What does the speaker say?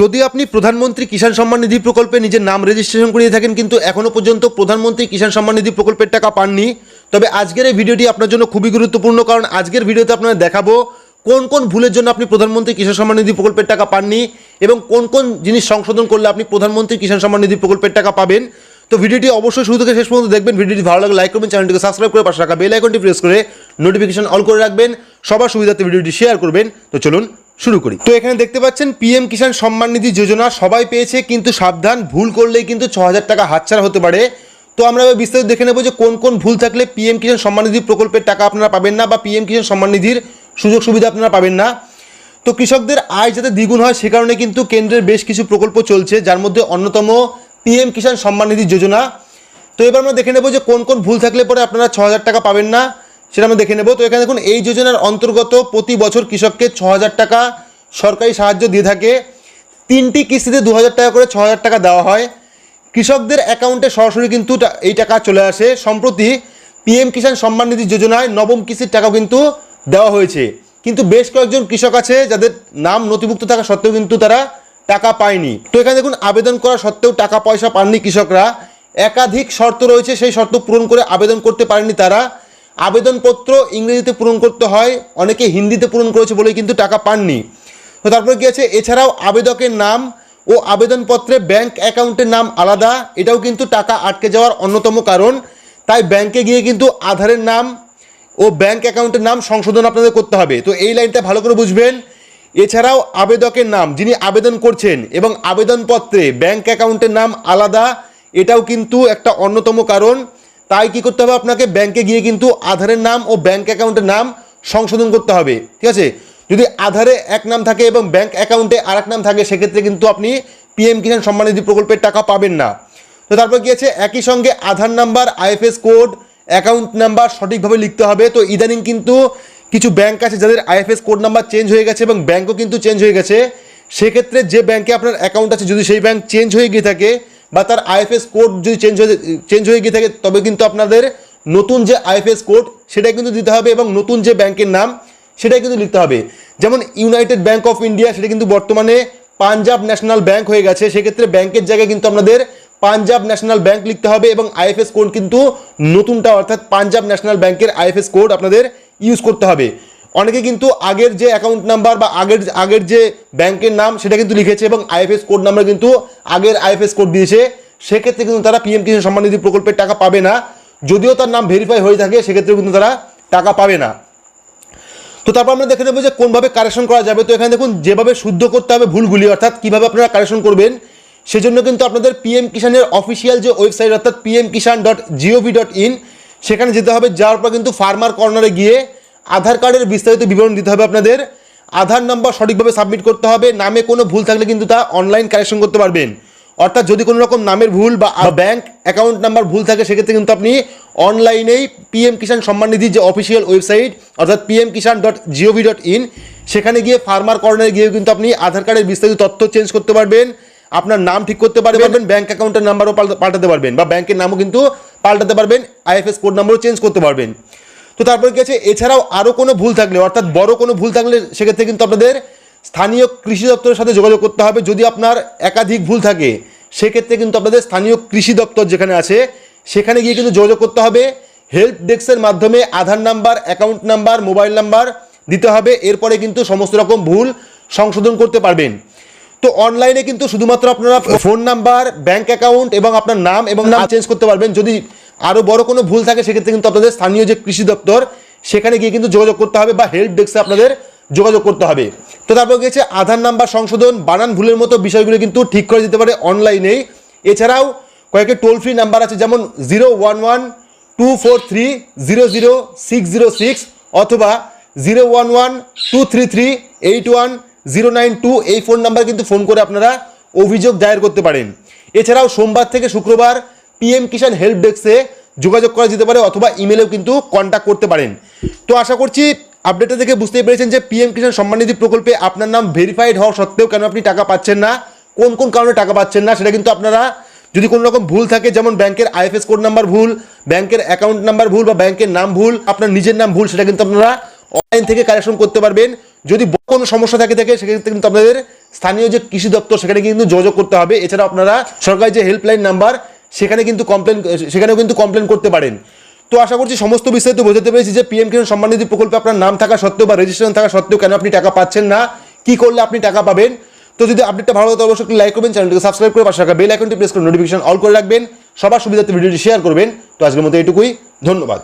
যদি আপনি প্রধানমন্ত্রী কিষাণ সম্মান নিধি প্রকল্পে নিজের নাম রেজিস্ট্রেশন করিয়ে থাকেন, কিন্তু এখনও পর্যন্ত প্রধানমন্ত্রী কিষাণ সম্মান নিধি প্রকল্পের টাকা পাননি। তবে আজকের এই ভিডিওটি আপনার জন্য খুবই গুরুত্বপূর্ণ, কারণ আজকের ভিডিওতে আপনাদের দেখাবো কোন কোন ভুলের জন্য আপনি প্রধানমন্ত্রী কিষাণ সম্মান নিধি প্রকল্পের টাকা পাননি এবং কোন কোন জিনিস সংশোধন করলে আপনি প্রধানমন্ত্রী কিষাণ সম্মান নিধি প্রকল্পের টাকা পাবেন। তো ভিডিওটি অবশ্যই শুরু থেকে শেষ পর্যন্ত দেখবেন, ভিডিওটি ভালো লাগলে লাইক করবেন, চ্যানেলটিকে সাবস্ক্রাইব করে পাশে রাখা বেল আইকনটি প্রেস করে নোটিফিকেশন অল করে রাখবেন, সবার সুবিধার্থে ভিডিওটি শেয়ার করবেন। তো চলুন শুরু করি। তো এখানে দেখতে পাচ্ছেন পিএম কিষাণ সম্মান নিধি যোজনা সবাই পেয়েছে, কিন্তু সাবধান, ভুল করলেই কিন্তু ছ হাজার টাকা হাতছাড়া হতে পারে। তো আমরা এবার বিস্তারিত দেখে নেব যে কোন কোন ভুল থাকলে পিএম কিষাণ সম্মান নিধি প্রকল্পের টাকা আপনারা পাবেন না বা পিএম কিষাণ সম্মান নিধির সুযোগ সুবিধা আপনারা পাবেন না। তো কৃষকদের আয় যাতে দ্বিগুণ হয় সে কারণে কিন্তু কেন্দ্রের বেশ কিছু প্রকল্প চলছে, যার মধ্যে অন্যতম পিএম কিষাণ সম্মান নিধি যোজনা। তো এবার আমরা দেখে নেব যে কোন কোন ভুল থাকলে পরে আপনারা ছ হাজার টাকা পাবেন না। সেটা আমরা দেখে নেব। তো এখানে দেখুন, এই যোজনার অন্তর্গত প্রতি বছর কৃষককে ছ টাকা সরকারি সাহায্য দিয়ে থাকে। তিনটি কিস্তিতে দু হাজার টাকা করে ছ টাকা দেওয়া হয়। কৃষকদের অ্যাকাউন্টে সরাসরি কিন্তু এই টাকা চলে আসে। সম্প্রতি পিএম কিষাণ সম্মান নিধি যোজনায় নবম কিস্তির টাকাও কিন্তু দেওয়া হয়েছে। কিন্তু বেশ কয়েকজন কৃষক আছে যাদের নাম নথিভুক্ত থাকা সত্ত্বেও কিন্তু তারা টাকা পায়নি। তো এখানে দেখুন, আবেদন করা সত্ত্বেও টাকা পয়সা পাননি কৃষকরা। একাধিক শর্ত রয়েছে, সেই শর্ত পূরণ করে আবেদন করতে পারেনি তারা। আবেদনপত্র ইংরেজিতে পূরণ করতে হয়, অনেকে হিন্দিতে পূরণ করেছে বলেই কিন্তু টাকা পাননি। তো তারপরে কী আছে? এছাড়াও আবেদকের নাম ও আবেদনপত্রে ব্যাংক অ্যাকাউন্টের নাম আলাদা, এটাও কিন্তু টাকা আটকে যাওয়ার অন্যতম কারণ। তাই ব্যাংকে গিয়ে কিন্তু আধারের নাম ও ব্যাংক অ্যাকাউন্টের নাম সংশোধন আপনাদের করতে হবে। তো এই লাইনটা ভালো করে বুঝবেন। এছাড়াও আবেদকের নাম, যিনি আবেদন করছেন এবং আবেদনপত্রে ব্যাংক অ্যাকাউন্টের নাম আলাদা, এটাও কিন্তু একটা অন্যতম কারণ। তাই কি করতে হবে আপনাকে ব্যাংকে গিয়ে কিন্তু আধারের নাম ও ব্যাংক অ্যাকাউন্টের নাম সংশোধন করতে হবে, ঠিক আছে? যদি আধারে এক নাম থাকে এবং ব্যাংক অ্যাকাউন্টে আর নাম থাকে, সেক্ষেত্রে কিন্তু আপনি পিএম কিষাণ সম্মান নিধি প্রকল্পের টাকা পাবেন না। তো তারপর কি আছে? একই সঙ্গে Aadhaar number IFS code account number সঠিকভাবে লিখতে হবে। তো ইদানিং কিন্তু কিছু ব্যাংক আছে যাদের আইএফএস কোড নাম্বার চেঞ্জ হয়ে গেছে এবং ব্যাংকও কিন্তু চেঞ্জ হয়ে গেছে। সেক্ষেত্রে যে ব্যাংকে আপনার অ্যাকাউন্ট আছে, যদি সেই ব্যাংক চেঞ্জ হয়ে গিয়ে থাকে বা তার আইএফএস কোড যদি চেঞ্জ হয়ে চেঞ্জ হয়ে গিয়ে থাকে, তবে কিন্তু আপনাদের নতুন যে আইএফএস কোড সেটা কিন্তু দিতে হবে এবং নতুন যে ব্যাংকের নাম, সেটাই কিন্তু লিখতে হবে। যেমন ইউনাইটেড ব্যাঙ্ক অফ ইন্ডিয়া সেটা কিন্তু বর্তমানে পাঞ্জাব ন্যাশনাল ব্যাংক হয়ে গেছে। সেক্ষেত্রে ব্যাংকের জায়গায় কিন্তু আপনাদের পাঞ্জাব ন্যাশনাল ব্যাংক লিখতে হবে এবং আইএফএস কোড কিন্তু নতুনটা, অর্থাৎ পাঞ্জাব ন্যাশনাল ব্যাংকের আইএফএস কোড আপনাদের ইউজ করতে হবে। অনেকে কিন্তু আগের যে অ্যাকাউন্ট নাম্বার বা আগের আগের যে ব্যাংকের নাম সেটা কিন্তু লিখেছে এবং আইএফএস কোড নাম্বার কিন্তু আগের আইএফএস কোড দিয়েছে। সেক্ষেত্রে কিন্তু তারা পিএম কিষাণ সম্মান নিধি প্রকল্পের টাকা পাবে না। যদিও তার নাম ভেরিফাই হয়ে থাকে সেক্ষেত্রে কিন্তু তারা টাকা পাবে না। তো তারপর আমরা দেখে নেব যে কোনভাবে কারেকশন করা যাবে। তো এখানে দেখুন, যেভাবে শুদ্ধ করতে হবে ভুলগুলি, অর্থাৎ কীভাবে আপনারা কারেকশন করবেন, সেজন্য কিন্তু আপনাদের পিএম কিষানের অফিসিয়াল যে ওয়েবসাইট অর্থাৎ PM Kisan dot GOV dot in সেখানে যেতে হবে। যাওয়ার পর কিন্তু ফার্মার কর্নারে গিয়ে আধার কার্ডের বিস্তারিত বিবরণ দিতে হবে আপনাদের। আধার নাম্বার সঠিকভাবে সাবমিট করতে হবে। নামে কোনো ভুল থাকলে কিন্তু তা অনলাইন কারেকশন করতে পারবেন। অর্থাৎ যদি কোনো রকম নামের ভুল বা ব্যাংক অ্যাকাউন্ট নাম্বার ভুল থাকে সেক্ষেত্রে কিন্তু আপনি অনলাইনেই পিএম কিষাণ সম্মান নিধির যে অফিসিয়াল ওয়েবসাইট অর্থাৎ PM Kisan dot GOV dot in সেখানে গিয়ে ফার্মার কর্নারে গিয়ে কিন্তু আপনি আধার কার্ডের বিস্তারিত তথ্য চেঞ্জ করতে পারবেন। আপনার নাম ঠিক করতে পারবেন ব্যাংক অ্যাকাউন্টের নাম্বারও পাল্টাতে পারবেন বা ব্যাংকের নামও কিন্তু পাল্টাতে পারবেন আইএফএস কোড নাম্বারও চেঞ্জ করতে পারবেন। তো তারপরে কি আছে? এছাড়াও আরও কোনো ভুল থাকলে, অর্থাৎ বড় কোনো ভুল থাকলে সেক্ষেত্রে কিন্তু আপনাদের স্থানীয় কৃষি দপ্তরের সাথে যোগাযোগ করতে হবে। যদি আপনার একাধিক ভুল থাকে, সেক্ষেত্রে কিন্তু আপনাদের স্থানীয় কৃষি দপ্তর যেখানে আছে, সেখানে গিয়ে কিন্তু যোগাযোগ করতে হবে। হেল্প ডেস্কের মাধ্যমে Aadhaar number, account number, mobile number দিতে হবে। এরপরে কিন্তু সমস্ত রকম ভুল সংশোধন করতে পারবেন। তো অনলাইনে কিন্তু শুধুমাত্র আপনারা ফোন নাম্বার ব্যাঙ্ক অ্যাকাউন্ট এবং আপনার নাম এবং নাম চেঞ্জ করতে পারবেন। যদি আরও বড় কোনো ভুল থাকে, সেক্ষেত্রে কিন্তু আপনাদের স্থানীয় যে কৃষি দপ্তর, সেখানে গিয়ে কিন্তু যোগাযোগ করতে হবে বা হেল্প ডেস্কে আপনাদের যোগাযোগ করতে হবে। তো তারপর গিয়েছে আধার নাম্বার সংশোধন, বানান ভুলের মতো বিষয়গুলো কিন্তু ঠিক করে দিতে পারে অনলাইনেই এছাড়াও কয়েকটি টোল ফ্রি নাম্বার আছে, যেমন zero one one two four three zero zero six zero six অথবা zero one one two three three eight one zero nine two এই ফোন নাম্বার কিন্তু ফোন করে আপনারা অভিযোগ দায়ের করতে পারেন। এছাড়াও সোমবার থেকে শুক্রবার পিএম কিষাণ হেল্প ডেস্কে যোগাযোগ করা যেতে পারে অথবা ইমেলেও কিন্তু কন্ট্যাক্ট করতে পারেন। তো আশা করছি আপডেটটা দেখে বুঝতেই পেরেছেন যে পিএম কিষাণ সম্মান নিধি প্রকল্পে আপনার নাম ভেরিফাইড হওয়া সত্ত্বেও কেন আপনি টাকা পাচ্ছেন না? কোন কোন কারণে টাকা পাচ্ছেন না? সেটা কিন্তু আপনারা যদি কোনো রকম ভুল থাকে, যেমন ব্যাংকের আইএফএস কোড নাম্বার ভুল, ব্যাংকের অ্যাকাউন্ট নাম্বার ভুল বা ব্যাংকের নাম ভুল, আপনার নিজের নাম ভুল, সেটা কিন্তু আপনারা অনলাইন থেকে কালেকশন করতে পারবেন। যদি কোনো সমস্যা থাকে থাকে, সেক্ষেত্রে কিন্তু আপনাদের স্থানীয় যে কৃষি দপ্তর, সেখানে কিন্তু যোগাযোগ করতে হবে। এছাড়া আপনারা সরকারি যে হেল্পলাইন নাম্বার সেখানে কিন্তু কমপ্লেন সেখানেও কিন্তু কমপ্লেন করতে পারেন। তো আশা করছি সমস্ত বিস্তারিত বোঝাতে পেরেছি যে পিএম কিষাণ সম্মান নিধি প্রকল্পে আপনার নাম থাকা সত্ত্বেও বা রেজিস্ট্রেশন থাকা সত্ত্বেও কেন আপনি টাকা পাচ্ছেন না? কি করলে আপনি টাকা পাবেন? তো যদি আপডেটটা ভালো লাগে অবশ্যই লাইক করবেন চ্যানেলটিকে সাবস্ক্রাইব করে পাশে রাখা বেল আইকনটি প্রেস করে নোটিফিকেশন অল করে রাখবেন। সবার সুবিধাতে ভিডিওটি শেয়ার করবেন। তো আজকের মতো এটুকুই ধন্যবাদ।